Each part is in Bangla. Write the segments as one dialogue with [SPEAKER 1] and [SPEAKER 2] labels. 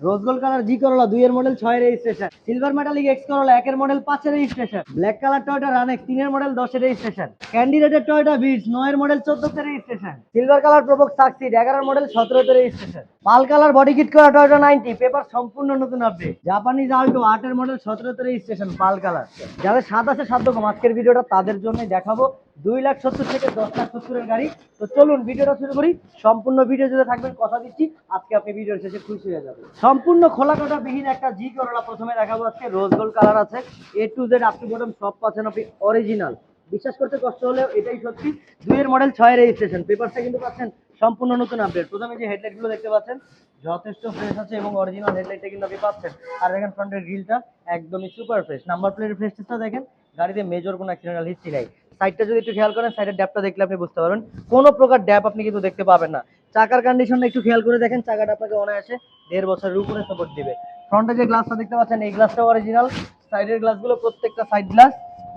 [SPEAKER 1] রোজ গোল্ড কালার জি করলা দুইয়ের মডেল ছয় registration silver metallic X Corolla একের মডেল পাঁচের registration black colour Toyota Runx তিনের মডেল দশের রেজিস্ট্রেশন ক্যান্ডিডেটের টয়টা বিটস নয়ের model চোদ্দতে registration silver colour Probox Succeed এগারোর model সতেরোতে registration pearl colour body kit করা টয়টা নাইনটি পেপার সম্পূর্ণ নতুন আপডেট জাপানিজ আল্টো আটের মডেল সতেরোতে রেজিস্ট্রেশন পাল কালার যাদের সাত আছে, সাত রকম। আজকের ভিডিওটা তাদের জন্য দেখাবো। দুই লাখ সত্তর থেকে দশ লাখ সত্তরের গাড়ি। তো চলুন, ভিডিওটা শুরু করি। সম্পূর্ণ ভিডিও জুড়ে থাকবেন, কথা দিচ্ছি। আজকে আপনি ভিডিওর শেষে খুশি হয়ে যাবেন। সম্পূর্ণ খোলা কাটা বিহীন একটা জি করলা প্রথমে দেখাবো আজকে। রোজ গোল্ড কালার আছে। A to Z up to bottom সব পাচ্ছেন আপনি অরিজিনাল বিশ্বাস করতে কষ্ট হলেও এটাই সত্যি। দুইয়ের মডেল ছয় রেজিস্ট্রেশন পেপারটা কিন্তু পাচ্ছেন সম্পূর্ণ নতুন আপডেট প্রথমে যে হেডলাইটগুলো দেখতে পাচ্ছেন, যথেষ্ট ফ্রেশ আছে এবং অরিজিনাল হেডলাইটটা কিন্তু আপনি পাচ্ছেন। আর দেখেন ফ্রন্টের গ্রিলটা একদমই সুপার ফ্রেশ নাম্বার প্লেটের ফ্রেশনেসটা দেখেন। গাড়িতে মেজর কোনো অ্যাক্সিডেন্টাল হিস্ট্রি নাই। সাইডটা যদি একটু খেয়াল করেন সাইডের ড্যাপটা দেখলে আপনি বুঝতে পারবেন। কোনো প্রকার ড্যাপ আপনি কিন্তু দেখতে পাবেন না। চাকার কন্ডিশনটা একটু খেয়াল করে দেখেন, চাকাটা আপনাকে অনায়াসে দেড় বছরের উপরে সাপোর্ট দিবে। ফ্রন্টে যে গ্লাসটা দেখতে পাচ্ছেন, এই গ্লাসটাও অরিজিনাল সাইডের গ্লাসগুলো প্রত্যেকটা সাইড গ্লাস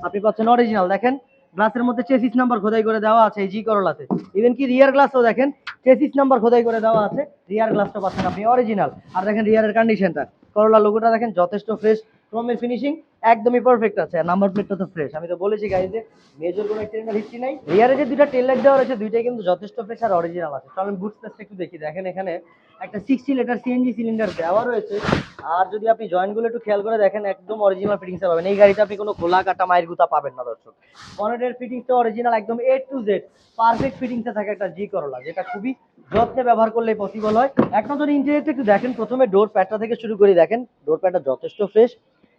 [SPEAKER 1] আপনি পাচ্ছেন অরিজিনাল দেখেন। গ্লাসের মধ্যে চেসিস নাম্বার খোদাই করে দেওয়া আছে, এই জি করলাতে ইভেন কি রিয়ার গ্লাসও দেখেন চেসিস নাম্বার খোদাই করে দেওয়া আছে। রিয়ার গ্লাসটা পাচ্ছেন আপনি অরিজিনাল আর দেখেন রিয়ারের কন্ডিশনটা করলা লোগোটা দেখেন যথেষ্ট ফ্রেশ ক্রোমের ফিনিশিং একদমই পারফেক্ট আছে। নাম্বার প্লেটটা তো ফ্রেশ আমি তো বলেছি গাড়িতে মেজর কোনো অ্যাক্সিডেন্টাল হিস্ট্রি নাই। রিয়ারে যে দুইটা টেল লাইট দেওয়া রয়েছে, দুইটাই কিন্তু যথেষ্ট ফ্রেশ আর অরিজিনাল আছে। চলেন বুট স্পেসটা একটু দেখি। দেখেন এখানে একটা সিক্সটি লিটার সিএনজি সিলিন্ডার দেওয়া রয়েছে। আর যদি আপনি জয়েন্টগুলো একটু খেয়াল করে দেখেন, একদম অরিজিনাল ফিটিংস পাবেন। এই গাড়িতে আপনি কোনো খোলা কাটা মায়ের গুতা পাবেন না দর্শক। বনেটের ফিটিংসটা অরিজিনাল একদম এ টু জেড পারফেক্ট ফিটিংসে থাকে একটা জি করলা যেটা খুবই যত্নে ব্যবহার করলে পসিবল হয়। এক নজর ইন্টেরিয়রটা একটু দেখেন। প্রথমে ডোর প্যাডটা থেকে শুরু করে। দেখেন ডোর প্যাডটা যথেষ্ট ফ্রেশ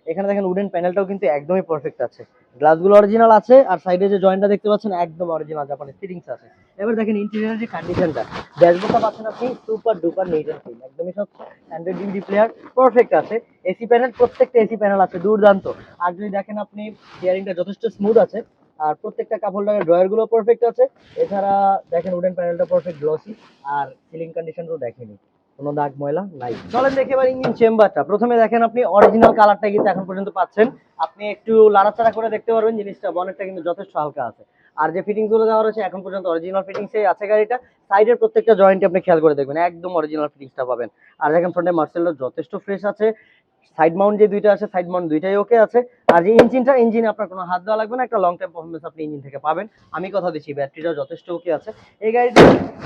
[SPEAKER 1] এখানে দেখেন উডেন প্যানেলটাও কিন্তু একদমই পারফেক্ট আছে। গ্লাসগুলো অরিজিনাল আছে, আর সাইডে যে জয়েন্টটা দেখতে পাচ্ছেন, একদম অরিজিনাল জাপানের ফিটিংস আছে। এবার দেখেন ইন্টেরিয়র যে কন্ডিশনটা ড্যাশবোর্ডটা পাচ্ছেন আপনি সুপার ডুপার নিট অ্যান্ড একদমই সব স্ট্যান্ডার্ড ডিউটি প্লেয়ার পারফেক্ট আছে। এসি প্যানেল প্রত্যেকটা এসি প্যানেল আছে, দুর্দান্ত। আর যদি দেখেন আপনি স্টিয়ারিংটা যথেষ্ট স্মুথ আছে, আর প্রত্যেকটা কাপ হোল্ডারের ড্রয়ারগুলো পারফেক্ট আছে। এছাড়া দেখেন উডেন প্যানেলটা পারফেক্ট গ্লসি আর সিলিং কন্ডিশনটাও দেখেনি। কোনো দাগ ময়লা নাই। চলেন দেখে এবার ইঞ্জিন চেম্বারটা। প্রথমে দেখেন আপনি অরিজিনাল কালারটা কিন্তু এখন পর্যন্ত পাচ্ছেন। আপনি একটু লাড়াচাড়া করে দেখতে পারবেন জিনিসটা বনেটটা কিন্তু যথেষ্ট হালকা আছে। আর যে ফিটিংসগুলো দেওয়া রয়েছে, এখন পর্যন্ত অরিজিনাল ফিটিংসে আছে গাড়িটা। সাইডের প্রত্যেকটা জয়েন্টে আপনি খেয়াল করে দেখবেন, একদম অরিজিনাল ফিটিংসটা পাবেন। আর দেখেন ফ্রন্টে মার্সেলটা যথেষ্ট ফ্রেশ আছে। সাইড মাউন্ট যে দুইটা আছে সাইড মাউন্ট দুইটাই ওকে আছে। আর যে ইঞ্জিনটা ইঞ্জিন আপনার কোনো হাত দেওয়া লাগবে না, একটা লং টাইম পারফরমেন্স আপনি ইঞ্জিন থেকে পাবেন। আমি কথা দিচ্ছি, ব্যাটারিটাও যথেষ্ট ওকে আছে। এই গাড়িটা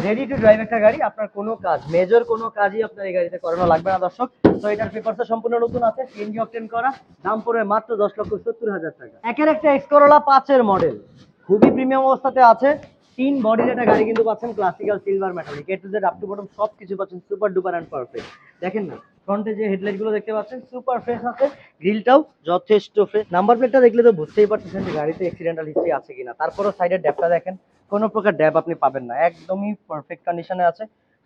[SPEAKER 1] রেডি টু ড্রাইভ একটা গাড়ি, আপনার কোনো কাজ মেজর কোনো কাজই আপনার এই গাড়িতে করানো লাগবে না, দর্শক। তো এটার পেপারটা সম্পূর্ণ নতুন আছে সিএনজি অপটেন করা। দাম পড়বে মাত্র দশ লক্ষ সত্তর হাজার টাকা। একের একটা এক্স করোলা পাঁচের মডেল খুবই প্রিমিয়াম অবস্থাতে আছে। তিন বডির একটা গাড়ি কিন্তু পাচ্ছেন classical silver metallic A to Z up to bottom সব কিছু পাচ্ছেন সুপার ডুপার অ্যান্ড পারফেক্ট দেখেন না ফ্রন্টে যে হেডলাইটগুলো দেখতে পাচ্ছেন সুপার ফ্রেশ আছে। গ্রিলটাও যথেষ্ট ফ্রেশ নাম্বার প্লেটটা দেখলে তো বুঝতেই পারতেছেন যে গাড়িতে অ্যাক্সিডেন্টাল হিস্ট্রি আছে কিনা। তারপরও সাইডের ড্যাপটা দেখেন, কোনো প্রকার ড্যাপ আপনি পাবেন না। একদমই পারফেক্ট কন্ডিশনে আছে।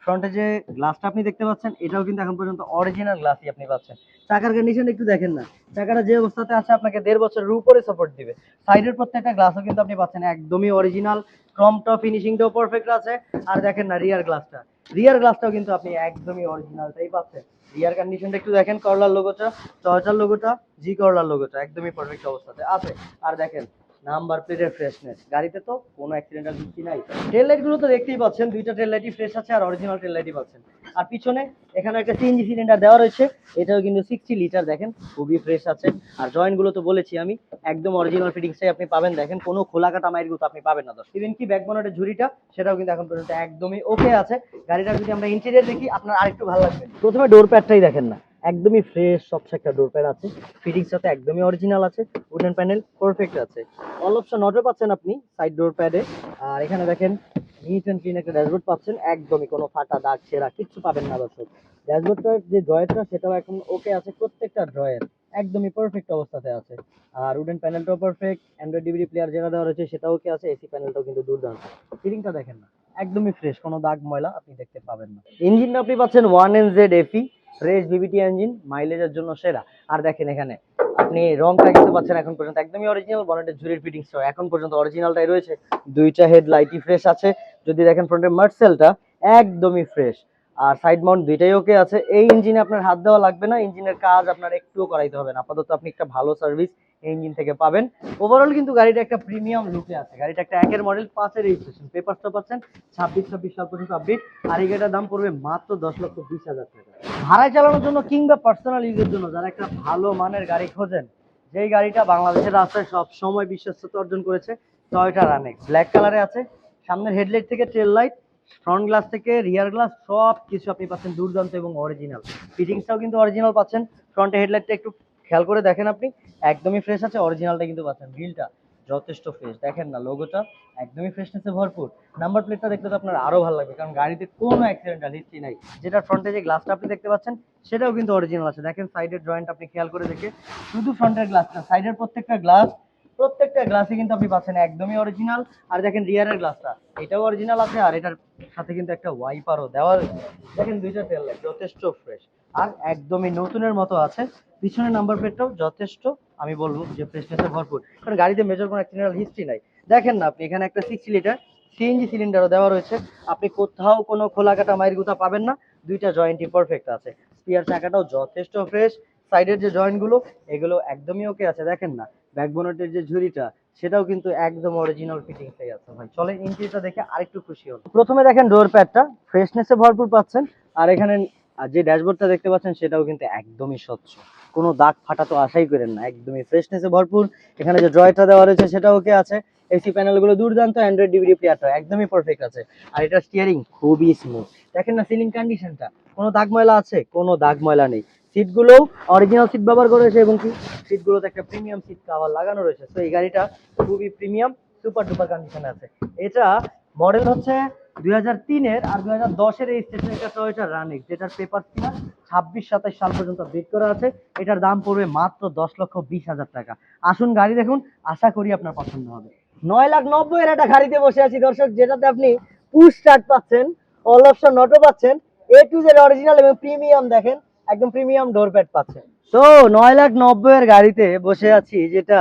[SPEAKER 1] ফ্রন্টে যে গ্লাসটা আপনি দেখতে পাচ্ছেন, এটাও কিন্তু এখন পর্যন্ত অরিজিনাল গ্লাসই আপনি পাচ্ছেন। চাকার কন্ডিশন একটু দেখেন না। চাকাটা যে অবস্থাতে আছে আপনাকে দেড় বছরের উপরে সাপোর্ট দিবে। সাইডের প্রত্যেকটা গ্লাসও কিন্তু আপনি পাচ্ছেন, একদমই অরিজিনাল ক্রমটা ফিনিশিংটাও পারফেক্ট আছে। আর দেখেন না রিয়ার গ্লাসটা রিয়ার গ্লাসটাও কিন্তু আপনি একদমই অরিজিনালটাই পাচ্ছেন। রিয়ার কন্ডিশনটা একটু দেখেন, করলার লোগোটা টয়টার লোগোটা জি করলার লোগোটা একদমই পারফেক্ট অবস্থাতে আছে। আর দেখেন নাম্বার প্লেটের ফ্রেশনেস গাড়িতে তো কোনো অ্যাক্সিডেন্টাল হিস্ট্রি নাই। টেল লাইটগুলো তো দেখতেই পাচ্ছেন, দুইটা টেল লাইটই ফ্রেশ আছে আর অরিজিনাল টেল লাইটই পাচ্ছেন। আর পিছনে এখানে একটা সিএনজি সিলিন্ডার দেওয়া রয়েছে, এটাও কিন্তু সিক্সটি লিটার দেখেন, খুবই ফ্রেশ আছে। আর জয়েন্টগুলো তো বলেছি আমি, একদম অরিজিনাল ফিটিংসটাই আপনি পাবেন, দেখেন, কোনো খোলা কাটা মাইরগুলো আপনি পাবেন না দশ ইভেন কি ব্যাক বনেটের ঝুড়িটা, সেটাও কিন্তু এখন পর্যন্ত একদমই ওকে আছে। গাড়িটা যদি আমরা ইন্টেরিয়র দেখি, আপনার আরেকটু ভালো লাগবে। প্রথমে ডোর প্যাডটাই দেখেন না। একদমই ফ্রেশ স্বচ্ছ একটা ডোর প্যাড আছে। ফিটিংস সাথে একদমই অরিজিনাল আছে উডেন প্যানেল পারফেক্ট আছে। অল অপশন নটও পাচ্ছেন আপনি সাইড ডোর প্যাডে আর এখানে দেখেন নিট অ্যান্ড ক্লিন একটা ড্যাশবোর্ড পাচ্ছেন, একদমই কোনো ফাটা, দাগ, ছেঁড়া, কিচ্ছু পাবেন না দর্শক। ড্যাশবোর্ডটার যে ড্রয়ারটা সেটাও এখন ওকে আছে, প্রত্যেকটা ড্রয়ার একদমই পারফেক্ট অবস্থাতে আছে। আর উডেন প্যানেলটাও পারফেক্ট অ্যান্ড্রয়েড ডিভিডি প্লেয়ার যেটা দেওয়া রয়েছে, সেটাও ওকে আছে এসি প্যানেলটাও কিন্তু দুর্দান্ত। ফিটিংটা দেখেন না, একদমই ফ্রেশ কোনো দাগ, ময়লা আপনি দেখতে পাবেন না। ইঞ্জিনটা আপনি পাচ্ছেন one N Z F E fresh VVT engine মাইলেজের জন্য সেরা। আর দেখেন এখানে, আপনি রংটা কিন্তু পাচ্ছেন এখন পর্যন্ত একদমই অরিজিনাল বনেটের ঝুরির ফিটিংস এখন পর্যন্ত অরিজিনালটাই রয়েছে। দুইটা হেডলাইটই ফ্রেশ আছে। যদি দেখেন ফ্রন্টের মার্সেলটা একদমই ফ্রেশ আর সাইড মাউন্ট দুইটাই ওকে আছে। এই ইঞ্জিনে আপনার হাত দেওয়া লাগবে না। ইঞ্জিনের কাজ আপনার একটুও করাইতে হবে না। আপাতত আপনি একটা ভালো সার্ভিস এই ইঞ্জিন থেকে পাবেন। ওভারঅল কিন্তু গাড়িটা একটা প্রিমিয়াম লুকে আছে। গাড়িটা একটা একের মডেল পাঁচের রেজিস্ট্রেশন পেপারসটা পাচ্ছেন, ছাব্বিশ ছাব্বিশ, সাল পর্যন্ত আপডেট আর এই গাড়িটার দাম পড়বে মাত্র দশ লক্ষ বিশ হাজার টাকা। ভাড়ায় চালানোর জন্য কিংবা পার্সোনাল ইউজের জন্য যারা একটা ভালো মানের গাড়ি খোঁজেন, যেই গাড়িটা বাংলাদেশের রাস্তায় সব সময় বিশ্বস্ততা অর্জন করেছে টয়টা রানেক্স ব্ল্যাক কালারে আছে। সামনের হেডলাইট থেকে টেল লাইট ফ্রন্ট গ্লাস থেকে রিয়ার গ্লাস সব কিছু আপনি পাচ্ছেন দুর্দান্ত এবং অরিজিনাল ফিটিংসটাও কিন্তু অরিজিনাল পাচ্ছেন। ফ্রন্টে হেডলাইটটা একটু খেয়াল করে দেখেন আপনি। একদমই ফ্রেশ আছে অরিজিনালটা কিন্তু পাচ্ছেন। গ্রিলটা যথেষ্ট ফ্রেশ দেখেন না লোগোটা একদমই ফ্রেশনেসে ভরপুর। নাম্বার প্লেটটা দেখলে তো আপনার আরও ভালো লাগবে, কারণ গাড়িতে কোনো অ্যাক্সিডেন্টাল হিস্ট্রি নাই। যেটা ফ্রন্টে যে গ্লাসটা আপনি দেখতে পাচ্ছেন, সেটাও কিন্তু অরিজিনাল আছে। দেখেন সাইডের জয়েন্ট আপনি খেয়াল করে দেখে। শুধু ফ্রন্টের গ্লাসটা সাইডের প্রত্যেকটা গ্লাস প্রত্যেকটা গ্লাসে কিন্তু আপনি পাচ্ছেন একদমই অরিজিনাল আর দেখেন রিয়ারের গ্লাসটা এটাও অরিজিনাল আছে আর এটার সাথে কিন্তু একটা ওয়াইপারও দেওয়া। দেখেন দুইটা তেল যথেষ্ট ফ্রেশ আর একদমই নতুনের মতো আছে। পিছনের নাম্বার প্লেটটাও যথেষ্ট, আমি বলব যে ফ্রেশনেসে ভরপুর। কারণ গাড়িতে মেজর কোনো অ্যাক্সিডেন্টাল হিস্ট্রি নাই। দেখেন না আপনি, এখানে একটা সিক্সটি লিটার সিএনজি সিলিন্ডারও দেওয়া রয়েছে। আপনি কোথাও কোনো খোলা কাটা মায়ের গুতা পাবেন না। দুইটা জয়েন্টই পারফেক্ট আছে। স্পিয়ার চাকাটাও যথেষ্ট ফ্রেশ সাইডের যে জয়েন্টগুলো এগুলো একদমই ওকে আছে। দেখেন না ব্যাকবোনেটের যে ঝুড়িটা, সেটাও কিন্তু একদম অরিজিনাল ফিটিংসে আছে ভাই। চলেন ইঞ্জিনটা দেখে আরেকটু খুশি হল প্রথমে দেখেন ডোর প্যাডটা ফ্রেশনেসে ভরপুর পাচ্ছেন। আর এখানে যে ড্যাশবোর্ডটা দেখতে পাচ্ছেন, সেটাও কিন্তু একদমই স্বচ্ছ। কোনো দাগ ফাটা তো আশাই করেন না, একদমই ফ্রেশনেসে ভরপুর। এখানে যে ড্রয়টা দেওয়া রয়েছে সেটা ওকে আছে। এসি প্যানেলগুলো দুর্দান্ত অ্যান্ড্রয়েড ডিভিডি প্লেয়ারটা একদমই পারফেক্ট আছে। আর এটা স্টিয়ারিং খুবই স্মুথ দেখেন না সিলিং কন্ডিশনটা কোনো দাগ ময়লা আছে, কোনো দাগ ময়লা নেই। সিটগুলো অরিজিনাল সিট ব্যবহার করেছে এবং কি সিটগুলোতে একটা প্রিমিয়াম সিট কাভার লাগানো রয়েছে। তো এই গাড়িটা খুবই প্রিমিয়াম সুপার ডুপার কন্ডিশনে আছে। এটা মডেল হচ্ছে দুই তিনের আর দুই হাজার দশের রেজিস্ট্রেশন এটা রানিক যেটার পেপার কিনা ছাব্বিশ সাল পর্যন্ত করা আছে। এটার দাম পড়বে মাত্র দশ লক্ষ বিশ হাজার টাকা। আসুন গাড়ি দেখুন, আশা করি আপনার পছন্দ হবে। নয় লাখ নব্বই এর একটা গাড়িতে বসে আছি। দর্শক, যেটাতে আপনি পুশ স্টার্ট পাচ্ছেন অল অপশন নটো পাচ্ছেন এ টু জেড অরিজিনাল এবং প্রিমিয়াম দেখেন, একদম প্রিমিয়াম ডোর প্যাড পাচ্ছেন। তো নয় লাখ নব্বই এর গাড়িতে বসে আছি যেটা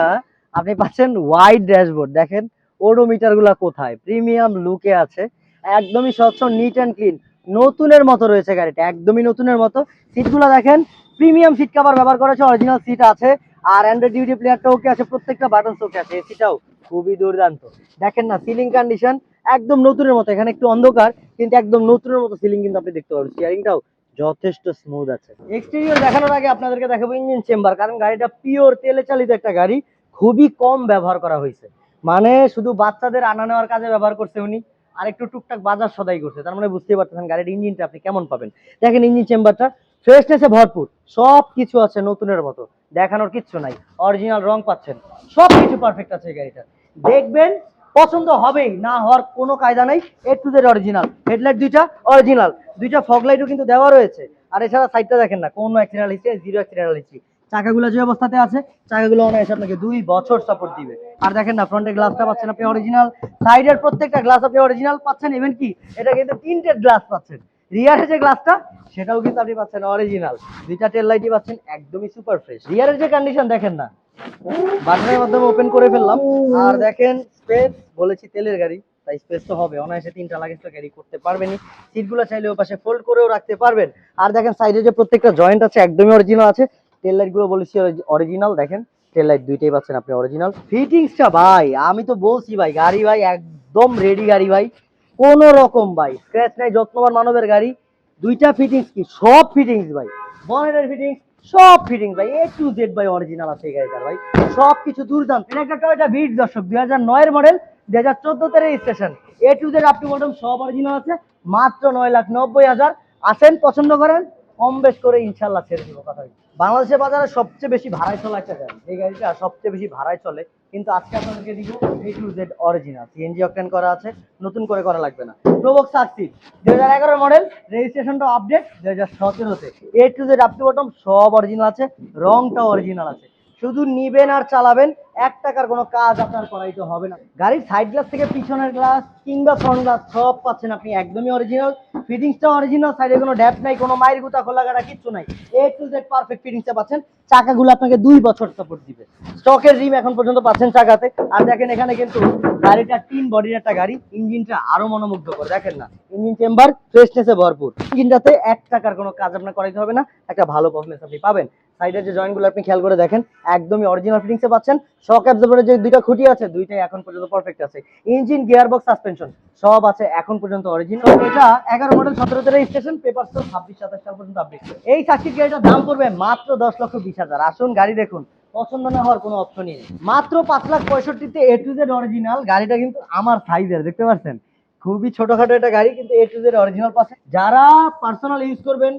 [SPEAKER 1] আপনি পাচ্ছেন ওয়াইড ড্যাশবোর্ড দেখেন ওডোমিটারগুলা কোথায় প্রিমিয়াম লুকে আছে। একদমই স্বচ্ছ নিট অ্যান্ড ক্লিন নতুনের মতো রয়েছে গাড়িটা, একদমই নতুনের মতো। সিটগুলো দেখেন প্রিমিয়াম সিট কভার ব্যবহার করেছে অরিজিনাল সিট আছে। আর অ্যান্ড্রয়েড ডিউটি প্লেয়ারটা ওকে আছে, প্রত্যেকটা বাটন ওকে আছে। এসিটাও খুবই দুর্দান্ত। দেখেন না সিলিং কন্ডিশন একদম নতুনের মতো। এখানে একটু অন্ধকার, কিন্তু একদম নতুনের মতো সিলিং কিন্তু আপনি দেখতে পাবেন। স্টিয়ারিংটাও যথেষ্ট স্মুথ আছে। এক্সটেরিয়র দেখানোর আগে আপনাদেরকে দেখাবো ইঞ্জিন চেম্বার কারণ গাড়িটা পিওর তেলে চালিত একটা গাড়ি, খুবই কম ব্যবহার করা হয়েছে। মানে শুধু বাচ্চাদের আনা নেওয়ার কাজে ব্যবহার করছে উনি, আর একটু টুকটাক বাজার সদাই করছে। তার মানে বুঝতেই পারতেছেন গাড়ির ইঞ্জিনটা আপনি কেমন পাবেন। দেখেন ইঞ্জিন চেম্বারটা ফ্রেশনেসে ভরপুর সব কিছু আছে নতুনের মতো, দেখানোর কিচ্ছু নাই অরিজিনাল রং পাচ্ছেন সব কিছু পারফেক্ট আছে এই গাড়িটা দেখবেন পছন্দ হবেই, না হওয়ার কোনো কায়দা নাই A to Z original headlight দুইটা অরিজিনাল দুইটা ফগ লাইটও কিন্তু দেওয়া রয়েছে। আর এছাড়া সাইডটা দেখেন না, কোনো accidental history zero accidental history চাকাগুলো যে অবস্থাতে আছে, চাকাগুলো অনায়াসে আপনাকে দুই বছর সাপোর্ট দিবে। আর দেখেন না ফ্রন্টের গ্লাসটা পাচ্ছেন আপনি অরিজিনাল সাইডের প্রত্যেকটা গ্লাস আপনি অরিজিনাল পাচ্ছেন ইভেন কি, এটা কিন্তু তিনটের গ্লাস পাচ্ছেন। রিয়ারের যে গ্লাসটা সেটাও কিন্তু আপনি পাচ্ছেন অরিজিনাল দুইটা টেল লাইটই পাচ্ছেন, একদমই সুপার ফ্রেশ রিয়ারের যে কন্ডিশন দেখেন না বাটনের মাধ্যমে ওপেন করে ফেললাম। আর দেখেন স্পেস বলেছি তেলের গাড়ি, তাই স্পেস তো হবে। অনায়াসে তিনটা লাগেজ তো ক্যারি করতে পারবেনই। সিটগুলো চাইলে পাশে ফোল্ড করেও রাখতে পারবেন। আর দেখেন সাইডে যে প্রত্যেকটা জয়েন্ট আছে, একদমই অরিজিনাল আছে। টেল লাইটগুলো বলেছি অরিজিনাল দেখেন টেল লাইট দুইটাই পাচ্ছেন আপনি অরিজিনাল ফিটিংসটা ভাই, আমি তো বলছি ভাই, গাড়ি ভাই, একদম রেডি গাড়ি ভাই। কোন রকম ভাই স্ক্র্যাচ নাই, যত্নবান মানবের গাড়ি। দুইটা ফিটিংস কি? সব ফিটিংস ভাই। বনেটের ফিটিংস সব ফিটিং ভাই এ টু জেড ভাই অরিজিনাল আছে এই ভাই। সব কিছু দুর্দান্ত। এটা একটা টয়টা বিট দর্শক, দুই হাজার নয়ের মডেল দুই হাজার চোদ্দোতে registration A to Z up to bottom সব অরিজিনাল আছে, মাত্র নয় লাখ নব্বই হাজার। আসেন, পছন্দ করেন কম বেশ করে ইনশাল্লাহ ছেড়ে দিব, কথা বাংলাদেশের বাজারে সবচেয়ে বেশি ভাড়ায় চলা একটা গাড়ি। এই গাড়িটা সবচেয়ে বেশি ভাড়ায় চলে, কিন্তু আজকে আপনাদেরকে দিব A to Z original CNG octane করা আছে, নতুন করে করা লাগবে না। প্রবক্স আসছি দুই হাজার এগারো মডেল রেজিস্ট্রেশনটা আপডেট দুই হাজার সতেরোতে। A to Z to bottom সব অরিজিনাল আছে, রংটাও অরিজিনাল আছে। শুধু নিবেন আর চালাবেন, এক টাকার কোনো কাজ আপনার করাইতে হবে না। গাড়ির সাইড গ্লাস থেকে পিছনের গ্লাস কিংবা ফ্রন্ট গ্লাস সব পাচ্ছেন আপনি, একদমই অরিজিনাল ফিটিংসটা অরিজিনাল সাইডে কোনো ড্যাপ নাই, কোনো মায়ের গুতা খোলা কাটা কিচ্ছু নাই। এ টু জেড পারফেক্ট ফিটিংসটা পাচ্ছেন। চাকাগুলো আপনাকে দুই বছর সাপোর্ট দিবে। স্টকের রিম এখন পর্যন্ত পাচ্ছেন চাকাতে। আর দেখেন এখানে কিন্তু গাড়িটা তিন বডির একটা গাড়ি, ইঞ্জিনটা আরও মনোমুগ্ধকর, দেখেন না। ইঞ্জিন চেম্বার ফ্রেশনেসে ভরপুর। ইঞ্জিনটাতে এক টাকার কোনো কাজ আপনার করাইতে হবে না, একটা ভালো পারফরমেন্স আপনি পাবেন। সাইডের যে জয়েন্টগুলো আপনি খেয়াল করে দেখেন, একদমই অরিজিনাল ফিটিংসে পাচ্ছেন। শক অ্যাবজর্ভারের যে দুইটা খুঁটি আছে, দুইটাই এখন পর্যন্ত পারফেক্ট আছে। ইঞ্জিন গিয়ার বক্স সাসপেনশন সব আছে এখন পর্যন্ত অরিজিনাল এটা এগারো মডেল সতেরোতে রেজিস্ট্রেশন পেপার তো ছাব্বিশ, সাতাশ সাল পর্যন্ত আপডেট এই সাক্ষী গাড়িটার দাম পড়বে মাত্র দশ লক্ষ বিশ হাজার। আসুন গাড়ি দেখুন, পছন্দ না হওয়ার কোনো অপশনই নেই। মাত্র পাঁচ লাখ পঁয়ষট্টিতে এ টু জেড অরিজিনাল গাড়িটা কিন্তু আমার সাইজের দেখতে পাচ্ছেন? খুবই ছোটখাটো একটা গাড়ি, কিন্তু এ টু জেড অরিজিনাল পাচ্ছে। যারা পার্সোনাল ইউজ করবেন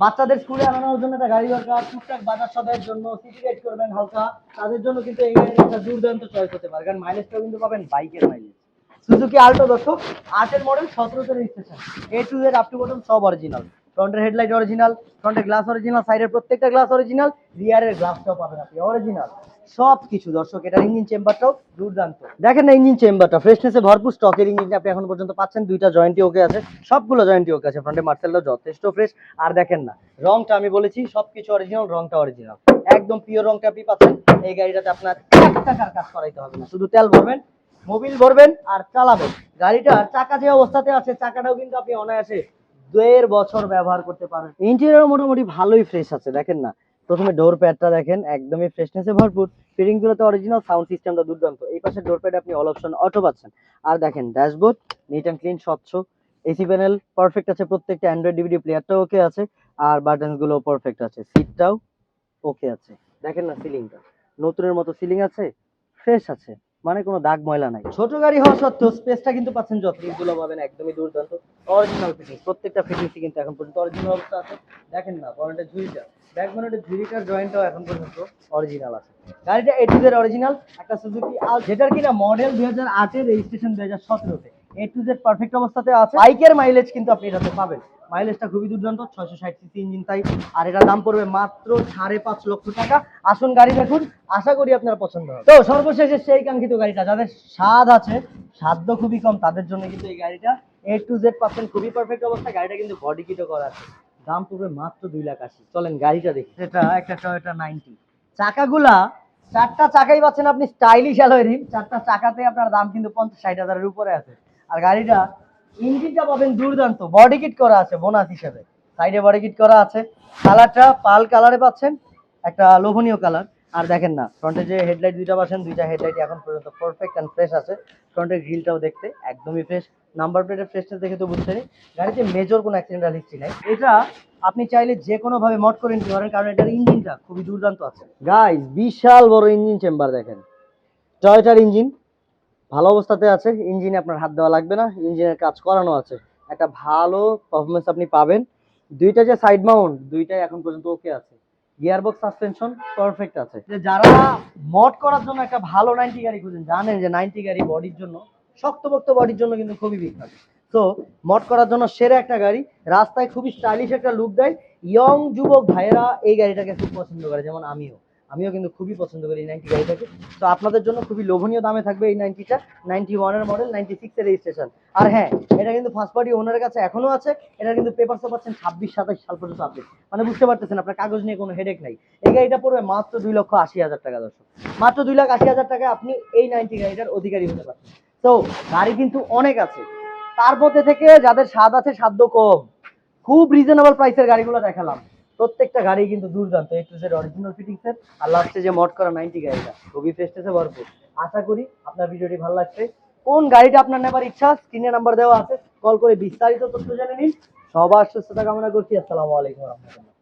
[SPEAKER 1] বাচ্চাদের স্কুলে আনানোর জন্য একটা গাড়ি দরকার, টুকটাক বাজার সদাইয়ের জন্য সিটি রাইড করবেন হালকা, তাদের জন্য কিন্তু এই গাড়িটা একটা দুর্দান্ত চয়েস হতে পারে, কারণ মাইলেজটাও কিন্তু পাবেন বাইকের মাইলেজ সুজুকি আল্টো দর্শক, আটের model সতেরোতে registration A to Z up to bottom সব অরিজিনাল ফ্রন্টের হেডলাইট অরিজিনাল ফ্রন্টের গ্লাস অরিজিনাল সাইডের প্রত্যেকটা গ্লাস অরিজিনাল রিয়ারের গ্লাসটাও পাবেন আপনি অরিজিনাল সব কিছু দর্শক, এটার ইঞ্জিন চেম্বারটাও দুর্দান্ত। দেখেন না ইঞ্জিন চেম্বারটা ফ্রেশনেসে ভরপুর স্টকের ইঞ্জিন আপনি এখন পর্যন্ত পাচ্ছেন, দুইটা জয়েন্টি ওকে আছে, সবগুলো জয়েন্টি ওকে আছে ফ্রন্টে মার্সেলটাও যথেষ্ট ফ্রেশ আর দেখেন না, রংটা আমি বলেছি, সবকিছু অরিজিনাল রংটা অরিজিনাল একদম পিওর রংটা আপনি পাচ্ছেন, এই গাড়িটাতে আপনার এক টাকার কাজ করাইতে হবে না, শুধু তেল ভরবেন মোবিল ভরবেন আর চালাবেন গাড়িটার চাকা যে অবস্থাতে আছে, চাকাটাও কিন্তু আপনি অনায়াসে দেড় বছর ব্যবহার করতে পারেন ইন্টেরিয়র মোটামুটি ভালোই ফ্রেশ আছে, দেখেন না প্রথমে ডোর প্যাডটা দেখেন, একদমই ফ্রেশনেসে ভরপুর। ফিটিং গুলোতে অরিজিনাল সাউন্ড সিস্টেমটা দুর্দান্ত। এই পাশে ডোর প্যাড আপনি অল অপশন অটো পাচ্ছেন। আর দেখেন ড্যাশবোর্ড নিট অ্যান্ড ক্লিন স্বচ্ছ। এসি প্যানেল পারফেক্ট আছে, প্রত্যেকটা অ্যান্ড্রয়েড ডিভিডি প্লেয়ারটাও ওকে আছে, আর বাটনসগুলো পারফেক্ট আছে। সিটটাও ওকে আছে। দেখেন না সিলিংটা নতুনের মতো সিলিং আছে ফ্রেশ আছে। মানে কোনো দাগ ময়লা নাই। ছোট গাড়ি হওয়া সত্ত্বেও স্পেসটা কিন্তু পাচ্ছেন যতগুলো পাবেন একদমই দুর্দান্ত। অরিজিনাল ফিটিংস প্রত্যেকটা ফিটিংসই কিন্তু এখন পর্যন্ত অরিজিনাল অবস্থা আছে। দেখেন না বনেটের ঝুড়িটা। ব্যাক বনেটের ঝুড়িটার জয়েন্টটাও এখন পর্যন্ত অরিজিনাল আছে। গাড়িটা এটিজের অরিজিনাল একটা সুজুকি আর যেটার কিনা মডেল দুই হাজার আটের রেজিস্ট্রেশন দুই হাজার সতেরোতে। এ টু জেড পারফেক্ট অবস্থাতে আছে। বাইকের মাইলেজ কিন্তু আপনি এটাতে পাবেন। মাইলেজটা খুবই দুর্দান্ত ছয়শো ষাট সিসি ইঞ্জিন তাই আর এটার দাম পড়বে মাত্র সাড়ে পাঁচ লক্ষ টাকা। আসুন গাড়ি দেখুন আশা করি আপনার পছন্দ হবে। তো সর্বশেষে সেই কাঙ্ক্ষিত গাড়িটা যাদের স্বাদ আছে সাধ্য খুবই কম তাদের জন্য কিন্তু এই গাড়িটা এ টু জেড পাচ্ছেন। খুবই পারফেক্ট অবস্থা গাড়িটা কিন্তু বডি কিটও করা আছে। দাম পড়বে মাত্র দুই লাখ আশি। চলেন গাড়িটা দেখি। এটা একটা টয়োটা নাইনটি চাকাগুলা চারটা চাকাই পাচ্ছেন আপনি স্টাইলিশ অ্যালয় রিম চারটা চাকাতে আপনার দাম কিন্তু পঞ্চাশ ষাট হাজারের উপরে আছে। আর গাড়িটা ইঞ্জিনটা পাবেন দুর্দান্ত বডি কিট করা আছে বোনাস হিসেবে। সাইডে বডি কিট করা আছে। কালারটা পাল কালারে পাচ্ছেন, একটা লোভনীয় কালার আর দেখেন না ফ্রন্টে যে হেডলাইট দুইটা পাচ্ছেন, দুইটা হেডলাইট এখন পর্যন্ত পারফেক্ট অ্যান্ড ফ্রেশ আছে। ফ্রন্টের গ্রিলটাও দেখতে একদমই ফ্রেশ নাম্বার প্লেটের ফ্রেশনেস দেখে তো বুঝতে গাড়িতে মেজর কোনো অ্যাক্সিডেন্টাল হিস্ট্রি নাই। এটা আপনি চাইলে যে কোনো ভাবে মড করে নিতে পারেন, কারণ এটার ইঞ্জিনটা খুবই দুর্দান্ত আছে। গাইস বিশাল বড় ইঞ্জিন চেম্বার দেখেন। টয়োটার ইঞ্জিন ভালো অবস্থাতে আছে ইঞ্জিনে আপনার হাত দেওয়া লাগবে না ইঞ্জিনের কাজ করানো আছে। একটা ভালো পারফরমেন্স আপনি পাবেন। দুইটা যে সাইড মাউন্ট দুইটাই এখন পর্যন্ত ওকে আছে। গিয়ারবক্স সাসপেনশন পারফেক্ট আছে। যে যারা মড করার জন্য একটা ভালো নাইনটি গাড়ি খুঁজেন, জানেন যে নাইনটি গাড়ি বডির জন্য, শক্তপোক্ত বডির জন্য কিন্তু খুবই বিখ্যাত। তো মড করার জন্য সেরা একটা গাড়ি। রাস্তায় খুবই স্টাইলিশ একটা লুক দেয়। ইয়ং যুবক ভাইয়েরা এই গাড়িটাকে খুব পছন্দ করে, যেমন আমিও। আমিও কিন্তু খুবই পছন্দ করি এই নাইনটি গাড়িটাকে। তো আপনাদের জন্য খুবই লোভনীয় দামে থাকবে এই নাইনটিটা। নাইনটি ওয়ানের মডেল নাইনটি সিক্সের রেজিস্ট্রেশন আর হ্যাঁ এটা কিন্তু ফার্স্ট পার্টি ওনারের কাছে এখনও আছে। এটা কিন্তু পেপার পাচ্ছেন ছাব্বিশ সাতাশ সাল পর্যন্ত আপডেট মানে বুঝতে পারতেছেন আপনার কাগজ নিয়ে কোনো হেডেক নাই। এই গাড়িটা পড়বে মাত্র দুই লক্ষ আশি হাজার টাকা, দর্শক। মাত্র দুই লাখ আশি হাজার টাকায় আপনি এই নাইনটি গাড়িটার অধিকারী হতে পারছেন তো গাড়ি কিন্তু অনেক আছে। তার মধ্যে থেকে যাদের স্বাদ আছে সাধ্য কম। খুব রিজনেবল প্রাইসের গাড়িগুলো দেখালাম। প্রত্যেকটা গাড়ি কিন্তু দুর্দান্ত A to Z original fittings এর আর লাস্টে যে মড করা নাইনটি গাড়িটা, খুবই ফেস্টেসে ভরপুর। আশা করি আপনার ভিডিওটি ভালো লাগছে। কোন গাড়িটা আপনার নেবার ইচ্ছা স্ক্রিনে নাম্বার দেওয়া আছে কল করে বিস্তারিত তথ্য জেনে নিন। সবার সুস্থতা কামনা করছি, আসসালামু আলাইকুম রহমতুল্লাহ।